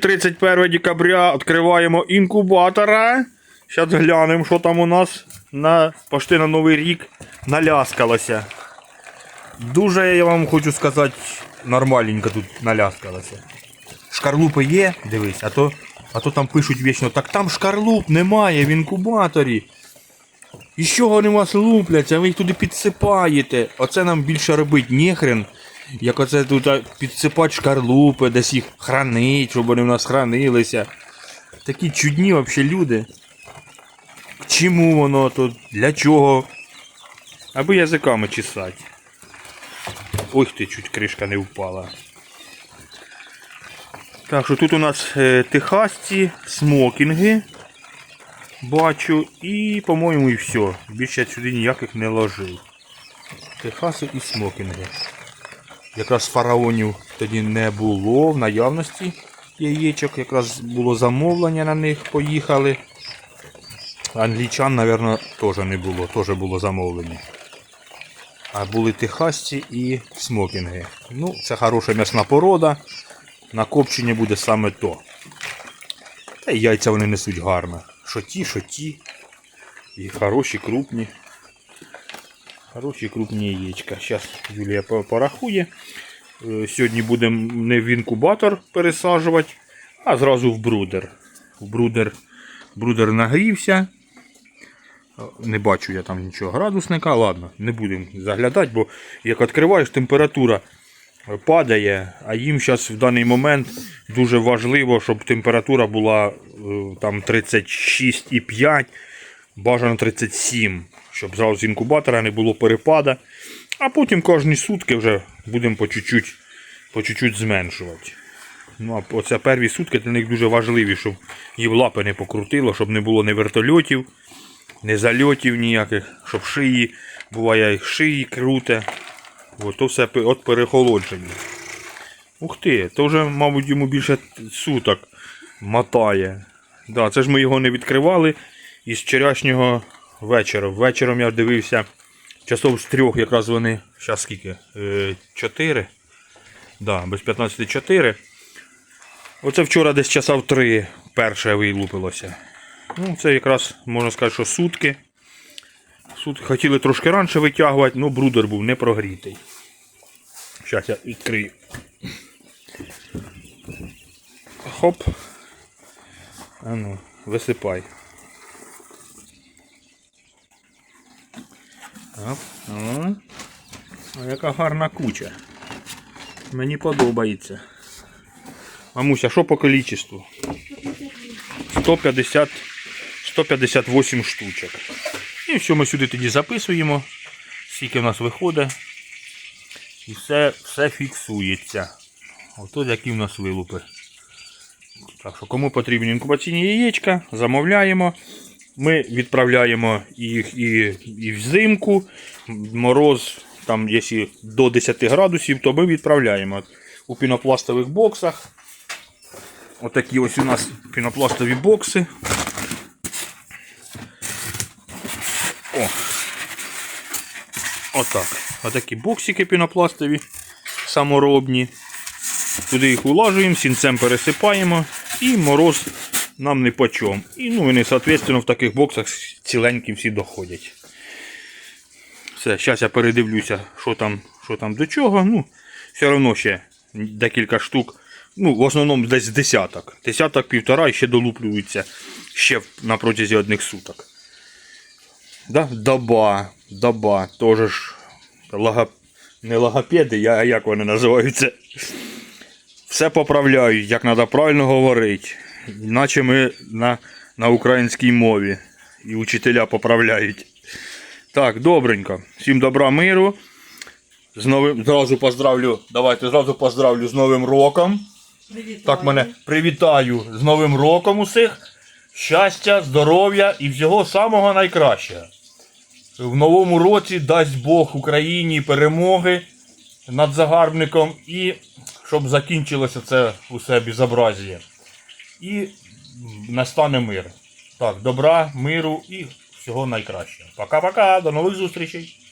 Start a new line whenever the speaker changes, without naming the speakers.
31 декабря відкриваємо інкубатора. Зараз глянемо, що там у нас на пошти на Новий рік наляскалося. Дуже, я вам хочу сказати, нормальненько тут наляскалося. Шкарлупи є, дивись, а то, а то там пишуть вічно, так там шкарлуп немає в інкубаторі. І чого вони у вас лупляться, ви їх туди підсипаєте. Оце нам більше робить ніхрен. Як оце тут підсипати шкарлупи, десь їх хранить, щоб вони в нас хранилися. Такі чудні взагалі люди. К чому воно тут? Для чого? Аби язиками чесати. Ой ти, чуть кришка не впала. Так що тут у нас е, техасці, смокінги. Бачу і, по-моєму, і все. Більше я сюди ніяких не ложив. Техаси і смокінги. Якраз фараонів тоді не було в наявності яєчок. Якраз було замовлення на них, поїхали. Англічан, мабуть, теж не було, теж було замовлення. А були техасці і смокінги. Ну, це хороша м'ясна порода. На копчення буде саме то. Та й яйця вони несуть гарно. Що ті, що ті. І хороші, крупні. Хороші крупні яєчка. Зараз Юлія по- порахує. Е, Сьогодні будемо не в інкубатор пересаджувати, а зразу в брудер. В брудер, брудер нагрівся. Е, Не бачу я там нічого градусника. Ладно, не будемо заглядати, бо як відкриваєш, температура падає, а їм зараз в даний момент дуже важливо, щоб температура була е, там 36,5, бажано 37, щоб зразу з інкубатора не було перепада. А потім кожні сутки вже будемо по чуть-чуть, по чуть-чуть зменшувати. Ну, а оце перві сутки для них дуже важливі, щоб їм лапи не покрутило, щоб не було ні вертольотів, ні зальотів ніяких, щоб шиї, буває шиї круте. От, то все от перехолодження. Ух ти, то вже, мабуть, йому більше суток мотає. Да, це ж ми його не відкривали із вчорашнього вечора. Вечором я дивився часов з трьох, якраз вони. Зараз скільки? Е, Чотири. Да, без 15 4. Оце вчора десь часа в три перше вилупилося. Ну, це якраз можна сказати, що сутки. Суд хотіли трошки раніше витягувати, але брудер був не прогрітий. Зараз я відкрию. Хоп. А ну, висипай. Оп. О. Яка гарна куча. Мені подобається. Мамуся, що по кількістю? 150, 158 штучок. І все ми сюди тоді записуємо, скільки в нас виходить. І все, все фіксується. Ото які в нас вилупи. Так що, кому потрібні інкубаційні яєчка, замовляємо. Ми відправляємо їх і, і взимку. Мороз, там, якщо до 10 градусів, то ми відправляємо у пінопластових боксах. Отакі ось у нас пінопластові бокси. О. Отак. Отакі боксики пінопластові, саморобні. Туди їх улажуємо, сінцем пересипаємо і мороз нам не почом. І ну, вони, соответственно, в таких боксах ціленькі всі доходять. Все, зараз я передивлюся, що там, що там до чого. Ну, все одно ще декілька штук. Ну, в основному десь десяток. Десяток півтора і ще долуплюються ще на протязі одних суток. Да? Доба, доба, теж ж лого... не логопеди, я- а як вони називаються. Все поправляють, як треба правильно говорити. Іначе ми на, на українській мові. І учителя поправляють. Так, добренько. Всім добра миру. З новим, зразу поздравлю, давайте зразу поздравлю з Новим роком. Так мене привітаю з Новим роком усіх. Щастя, здоров'я і всього самого найкращого. В новому році дасть Бог Україні перемоги над загарбником і щоб закінчилося це усе безобразіє. І настане мир. Так, добра, миру і всього найкращого. Пока-пока, до нових зустрічей.